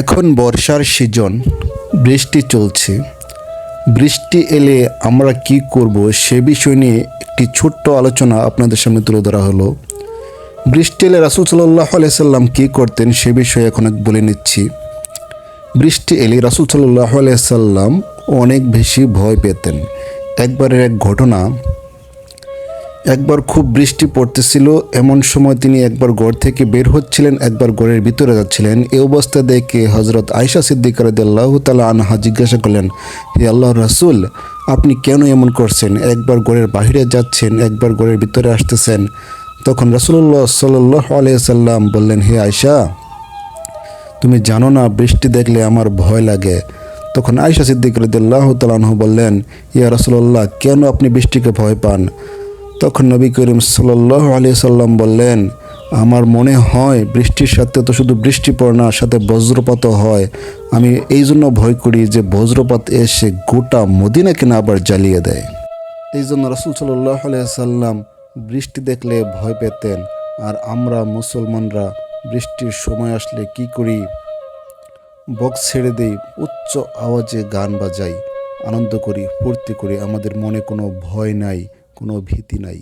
এখন বর্ষার সিজন, বৃষ্টি চলছে। বৃষ্টি এলে আমরা কি করব সে বিষয় নিয়ে একটি ছোট্ট আলোচনা আপনাদের সামনে তুলে ধরা হলো। বৃষ্টি এলে রাসুল সাল্লাহ আলাইসাল্লাম কী করতেন সে বিষয়ে এখন বলে নিচ্ছি। বৃষ্টি এলে রাসুল সাল্লাহ আলাইসাল্লাম অনেক বেশি ভয় পেতেন। একবারের এক ঘটনা একবার খুব বৃষ্টি পড়তেছিল, এমন সময় তিনি একবার ঘর থেকে বের হচ্ছিলেন, একবার ঘরের ভিতরে যাচ্ছিলেন। এই অবস্থা দেখে হজরত আয়সা সিদ্দিক রাদিয়াল্লাহ তালা আনহা জিজ্ঞাসা করলেন, হে আল্লাহ রাসুল, আপনি কেন এমন করছেন? একবার ঘরের বাইরে যাচ্ছেন, একবার ঘরের ভিতরে আসতেছেন। তখন রাসুল্লাহ সাল্লাহ আলিয়াল্লাম বললেন, হে আয়সা তুমি জানো না, বৃষ্টি দেখলে আমার ভয় লাগে। তখন আয়সা সিদ্দিক রদুল্লাহ তালাহ বললেন, ইয়া রসুল্লাহ কেন আপনি বৃষ্টিকে ভয় পান? তখন নবী করিম সাল্লাহ আলি সাল্লাম বললেন, আমার মনে হয় বৃষ্টির সাথে তো শুধু বৃষ্টি পড়ে না সাথে বজ্রপাতও হয়। আমি এই জন্য ভয় করি যে বজ্রপাত এসে গোটা মদিনাকে না আবার জ্বালিয়ে দেয়। এই জন্য রসুল সাল্লাহ সাল্লাম বৃষ্টি দেখলে ভয় পেতেন। আর আমরা মুসলমানরা বৃষ্টির সময় আসলে কি করি? বক্স ছেড়ে দেই, উচ্চ আওয়াজে গান বাজাই, আনন্দ করি, ফুর্তি করি। আমাদের মনে কোনো ভয় নাই। কোনো ভীতি নাই।